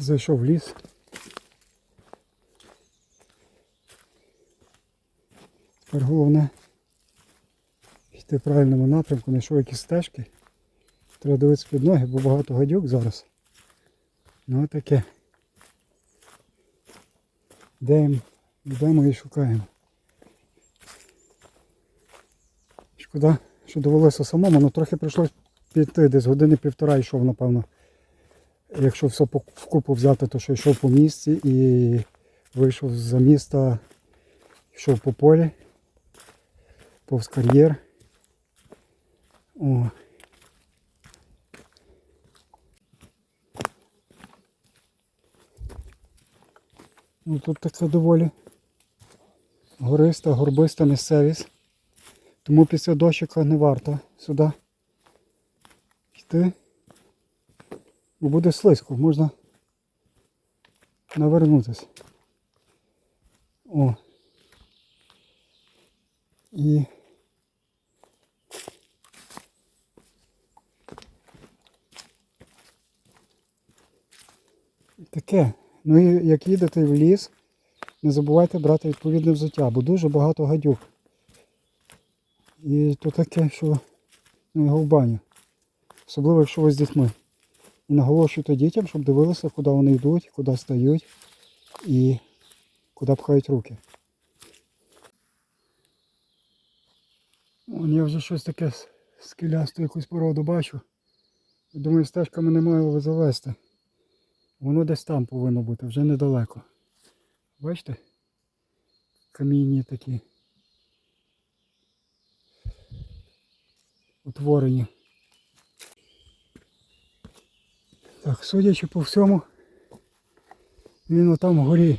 Зайшов в ліс. Тепер головне йти в правильному напрямку, знайшов якісь стежки. Треба дивитися під ноги, бо багато гадюк зараз. Ну таке. Йдемо, йдемо і шукаємо. Шкода, що довелося самому, але трохи прийшлось піти, десь години півтора йшов, напевно. Якщо все вкупу взяти, то що йшов по місці і вийшов за міста, йшов по полі, повз кар'єр. О. Ну, тут така доволі гориста, горбиста місцевість. Тому після дощика не варто сюди йти. Бо буде слизько, можна навернутися. О. І таке. Ну і як їдете в ліс, не забувайте брати відповідне взуття, бо дуже багато гадюк. І то таке, що ну, його в баню. Особливо, якщо ви з дітьми. І наголошуйте дітям, щоб дивилися, куди вони йдуть, куди стають і куди пхають руки. Вон я вже щось таке скелясту якусь породу бачу. Думаю, стежками не маю завести. Воно десь там повинно бути, вже недалеко. Бачите? Камінні такі. Утворені. Так, судячи по всьому, він отам вгорі.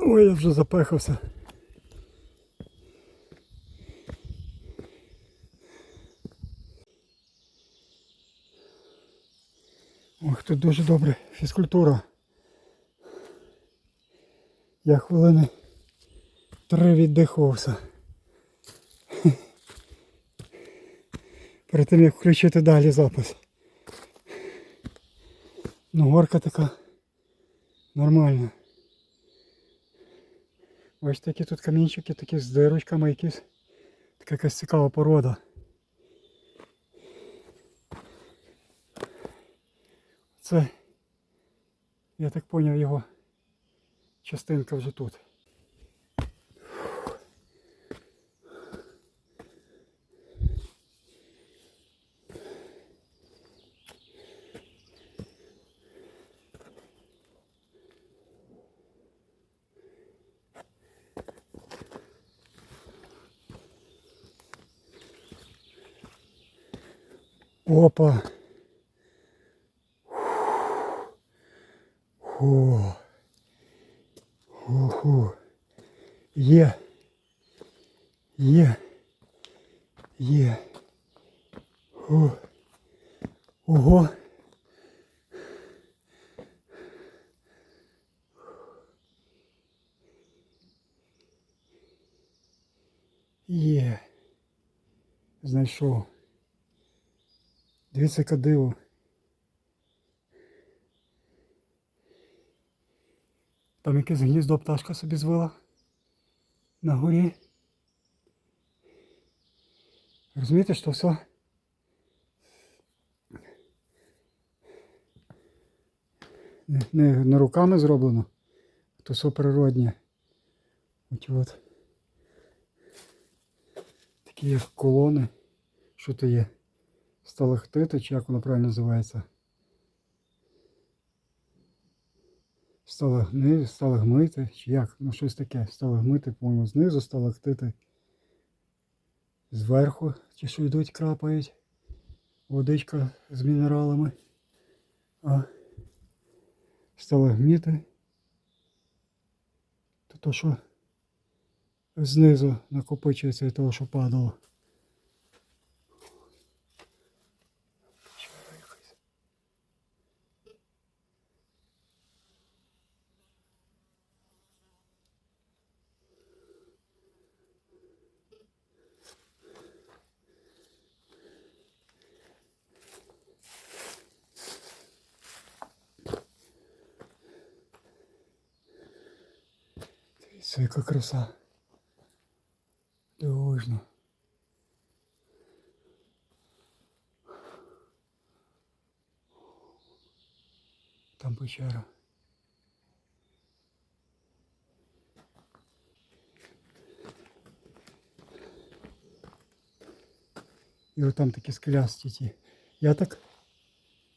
Ой, я вже запехався. Ох, тут дуже добре фізкультура. Я хвилини три віддихувався. Перед тим як включити далі запис. Ну, горка така нормальна. Бачите, які тут камінчики, такі з дирочками якісь. Така якась цікава порода. Це, я так зрозумів, його частинка вже тут. Опа. Фу. Фу-фу. Є. Є. Є. Фу. Ого. Є. Знайшов. Дивіться, яке диво. Там якесь гніздо пташка собі звила на горі. Розумієте, що все не, не, руками зроблено, то все природнє. От от. Такі колони. Що то є? Сталактити, чи як воно правильно називається? Сталагни, сталагмити, чи як? Ну щось таке. Сталагмити, по-моєму, знизу, сталактити. Зверху, ті, що йдуть, крапають. Водичка з мінералами. А сталагміти. То то, що знизу накопичується від того, що падало. Це яка краса. Дивовижно. Там печера. І от там такі скелясті ті. Я так,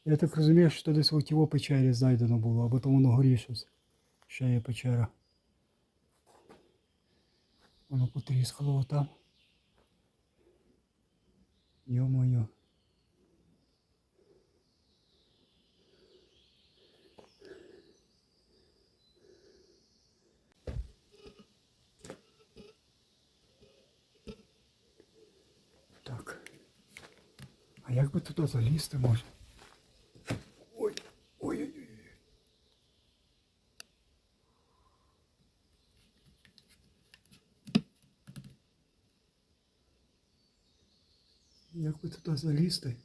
я так розумію, що десь в тіво печері знайдено було, або тому на горі щось. Ще є печера. Воно потріскало отам. Йо-моє. Так. А як би туди залізти можна? Як би туди залізти?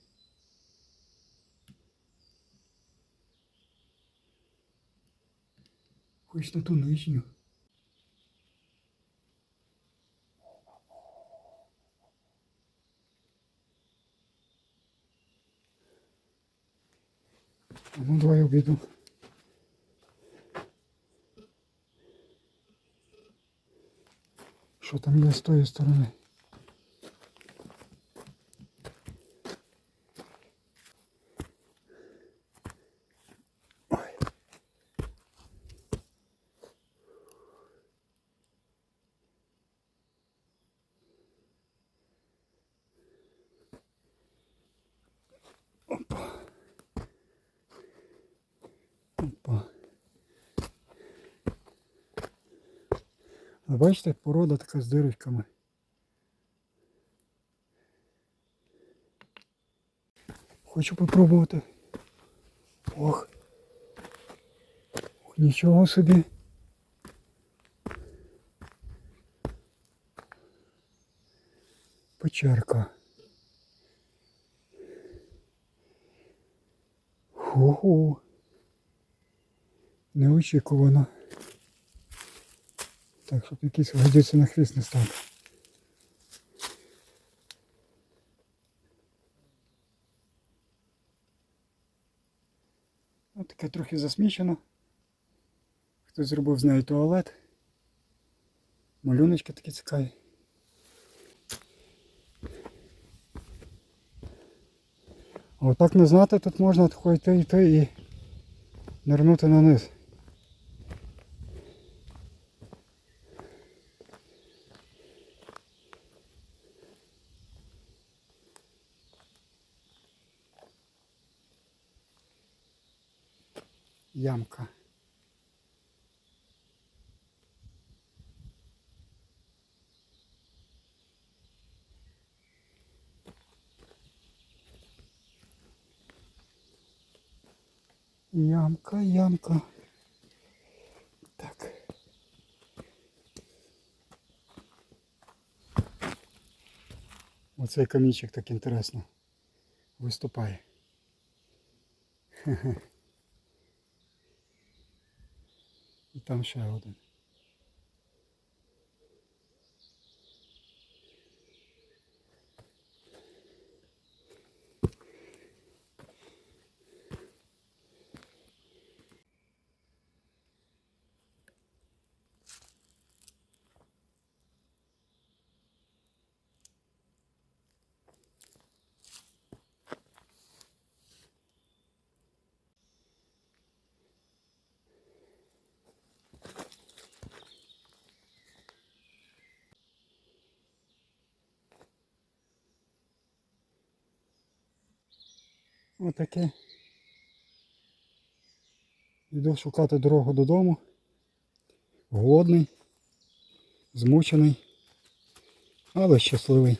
Хоч на ту нижню. А Ну, давай обійду. Що там є з тої сторони? Опа. А бачите, порода така з дирочками. Хочу попробувати. Ох. Ох, Нічого собі. Печерка. Ху-ху. Неочікувано. Так, щоб якийсь годиться на хвіст не став. Ось таке трохи засмічено. Хтось зробив з нею туалет. Малюночки такі цікаві. А отак не знати, тут можна йти йти і нирнути на низ. Ямка. Ямка, ямка. Так. Оцей камінчик так інтересно виступає. Хе-хе. І там ще один. Отаке. Йду шукати дорогу додому. Голодний, змучений, але щасливий.